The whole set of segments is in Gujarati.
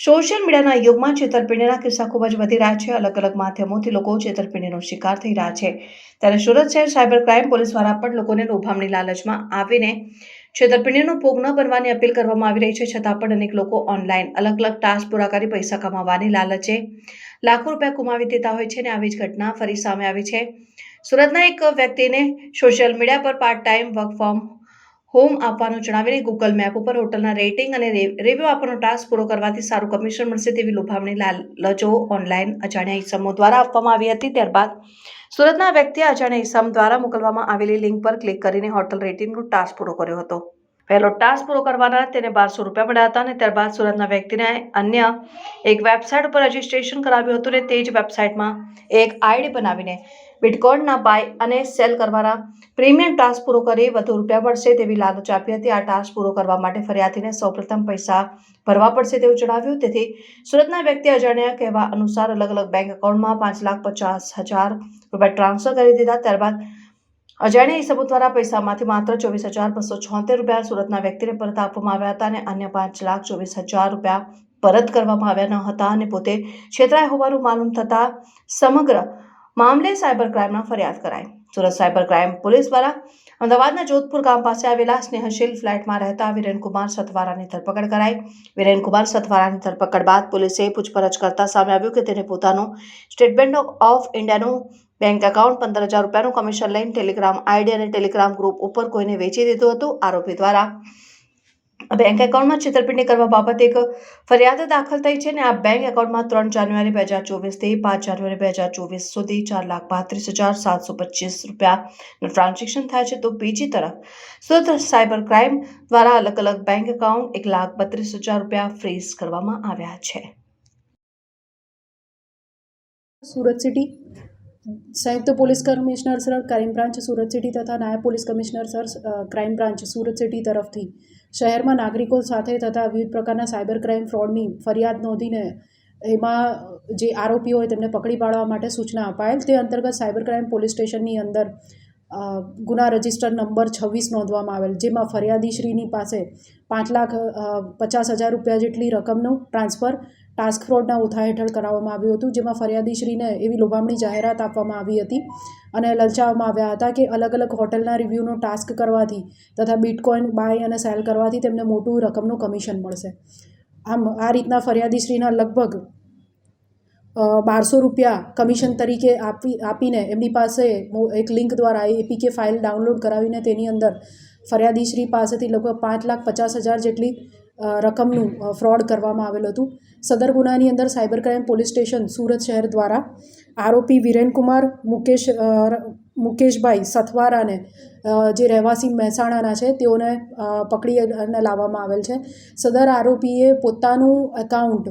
સોશિયલ મીડિયાના યુગમાં છેતરપિંડીના કિસ્સા ખૂબ જ વધી રહ્યા છે. અલગ અલગ માધ્યમોથી લોકો છેતરપિંડીનો શિકાર થઈ રહ્યા છે. ત્યારે સુરત શહેર સાયબર ક્રાઇમ પોલીસ દ્વારા પણ લોકોને લોભામણી લાલચમાં આવીને છેતરપિંડીનો ભોગ ન બનવાની અપીલ કરવામાં આવી રહી છે. છતાં પણ અનેક લોકો ઓનલાઈન અલગ અલગ ટાસ્ક પૂરા કરી પૈસા કમાવાની લાલચે લાખો રૂપિયા ગુમાવી દેતા હોય છે અને આવી જ ઘટના ફરી સામે આવી છે. સુરતના એક વ્યક્તિને સોશિયલ મીડિયા પર part time work from home આપવાનું જણાવીને ગૂગલ મેપ ઉપર હોટલના રેટિંગ અને રિવ્યુ આપવાનો ટાસ્ક પૂરો કરવાથી સારું કમિશન મળશે તેવી લોભામણી લાલચો ઓનલાઈન અજાણ્યા ઇસમો દ્વારા આપવામાં આવી હતી. ત્યારબાદ સુરતના વ્યક્તિએ અજાણ્યા ઇસમ દ્વારા મોકલવામાં આવેલી લિંક પર ક્લિક કરીને હોટલ રેટિંગનો ટાસ્ક પૂરો કર્યો હતો. પહેલો ટાસ્ક પૂરો કરવાના તેને બારસો રૂપિયા મળ્યા હતા અને ત્યારબાદ સુરતના વ્યક્તિને અન્ય એક વેબસાઇટ ઉપર રજીસ્ટ્રેશન કરાવ્યું હતું અને તે જ વેબસાઇટમાં એક આઈડી બનાવીને બિટકોઇનના બાય અને સેલ કરવાના પ્રીમિયમ ટાસ્ક પૂરો કરી વધુ રૂપિયા મળશે તેવી લાલચ આપી હતી. આ ટાસ્ક પૂરો કરવા માટે ફરિયાદીને સૌપ્રથમ પૈસા ભરવા પડશે તેવું જણાવ્યું. તેથી સુરતના વ્યક્તિ અજાણ્યા કહેવા અનુસાર અલગ અલગ બેંક એકાઉન્ટમાં પાંચ લાખ પચાસ હજાર રૂપિયા ટ્રાન્સફર કરી દીધા. ત્યારબાદ અજાણ્યા ઇસમો દ્વારા પૈસામાંથી માત્ર ચોવીસ હજાર બસો છોતેર રૂપિયા સુરતના વ્યક્તિને પરત આપવામાં આવ્યા હતા અને અન્ય પાંચ લાખ ચોવીસ હજાર રૂપિયા પરત કરવામાં આવ્યા ન હતા અને પોતે છેતરાય હોવાનું માલુમ થતાં સમગ્ર મામલે સાયબર ક્રાઇમમાં ફરિયાદ કરાઈ. સુરત સાયબર ક્રાઇમ પોલીસ દ્વારા અમદાવાદના જોધપુર ગામ પાસે આવેલા સ્નેહશીલ ફ્લેટમાં રહેતા વિરેનકુમાર સથવારાની ધરપકડ કરાઈ. વિરેનકુમાર સથવારાની ધરપકડ બાદ પોલીસે પૂછપરછ કરતા સામે આવ્યું કે તેને પોતાનું સ્ટેટ બેંક ઓફ ઇન્ડિયાનું બેંક એકાઉન્ટ પંદર હજાર રૂપિયાનું કમિશન લઈને ટેલિગ્રામ આઈડી અને ટેલિગ્રામ ગ્રુપ ઉપર કોઈને વેચી દીધું હતું. આરોપી દ્વારા બેંક એકાઉન્ટમાં છેતરપિંડી કરવા બાબતે એક ફરિયાદ દાખલ થઈ છે અને આ બેંક એકાઉન્ટમાં ત્રણ જાન્યુઆરી બે હજાર ચોવીસથી પાંચ જાન્યુઆરી બે હજાર ચોવીસ સુધી ચાર લાખ પાંત્રીસ હજાર સાતસો પચીસ રૂપિયાનું ટ્રાન્ઝેક્શન થાય છે. તો બીજી તરફ સુરત સાયબર ક્રાઇમ દ્વારા અલગ અલગ બેંક એકાઉન્ટ એક લાખ બત્રીસ હજાર રૂપિયા ફ્રીઝ કરવામાં આવ્યા છે. સુરત સિટી સંયુક્ત police commissioner sir, crime branch Surat city તથા નાયબ police commissioner sir crime branch Surat city તરફથી શહેરમાં નાગરિકો સાથે તથા વિવિધ પ્રકારના સાયબર ક્રાઇમ ફ્રોડની ફરિયાદ નોંધીને એમાં જે આરોપીઓ હોય તેમને પકડી પાડવા માટે સૂચના અપાયેલ. તે અંતર્ગત સાયબર ક્રાઇમ પોલીસ સ્ટેશનની અંદર ગુના રજિસ્ટર નંબર છવ્વીસ નોંધવામાં આવેલ, જેમાં ફરિયાદીશ્રીની પાસે પાંચ લાખ પચાસ હજાર રૂપિયા જેટલી રકમનું ટ્રાન્સફર ટાસ્ક ફ્રોડના ઉથા હેઠળ કરાવવામાં આવ્યું હતું, જેમાં ફરિયાદીશ્રીને એવી લોભામણી જાહેરાત આપવામાં આવી હતી અને લલચાવવામાં આવ્યા હતા કે અલગ અલગ હોટલના રિવ્યૂનો ટાસ્ક કરવાથી તથા બિટકોઇન બાય અને સેલ કરવાથી તેમને મોટું રકમનું કમિશન મળશે. આમ, આ રીતના ફરિયાદીશ્રીના લગભગ બારસો રૂપિયા કમિશન તરીકે આપી આપીને એમની પાસે એક લિંક દ્વારા એપીકે ફાઇલ ડાઉનલોડ કરાવીને તેની અંદર ફરિયાદીશ્રી પાસેથી લગભગ પાંચ લાખ પચાસ હજાર જેટલી રકમનું ફ્રોડ કરવામાં આવેલું હતું. સદર ગુનાની અંદર cyber crime police station Surat શહેર દ્વારા આરોપી વિરેનકુમાર, મુકેશ મુકેશભાઈ સથવારાને જે રહેવાસી મહેસાણાના છે, તેઓને પકડી અને લાવવામાં આવેલ છે. સદર આરોપીએ પોતાનું એકાઉન્ટ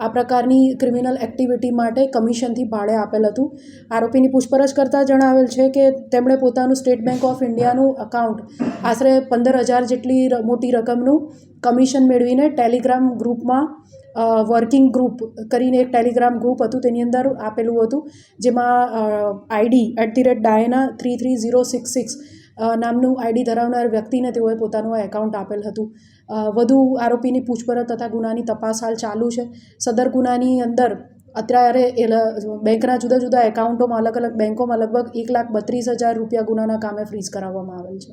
આ પ્રકારની ક્રિમિનલ એક્ટિવિટી માટે કમિશનથી ભાડે આપેલ હતું. આરોપીની પૂછપરછ કરતાં જણાવેલ છે કે તેમણે પોતાનું સ્ટેટ બેંક ઓફ ઇન્ડિયાનું અકાઉન્ટ આશરે પંદર હજાર જેટલી મોટી રકમનું કમિશન મેળવીને ટેલિગ્રામ ગ્રુપમાં વર્કિંગ ગ્રુપ કરીને એક ટેલિગ્રામ ગ્રુપ હતું, તેની અંદર આપેલું હતું, જેમાં ID at the rate Diana three three zero six six નામનું આઈડી ધરાવનાર વ્યક્તિને તેઓએ પોતાનું એકાઉન્ટ આપેલ હતું. વધુ આરોપીની પૂછપરછ તથા ગુનાની તપાસ હાલ ચાલુ છે. સદર ગુનાની અંદર અત્યારે એ બેંકના જુદા જુદા એકાઉન્ટોમાં અલગ અલગ બેંકોમાં લગભગ એક લાખ બત્રીસ હજાર રૂપિયા ગુનાના કામે ફ્રીઝ કરાવવામાં આવેલ છે.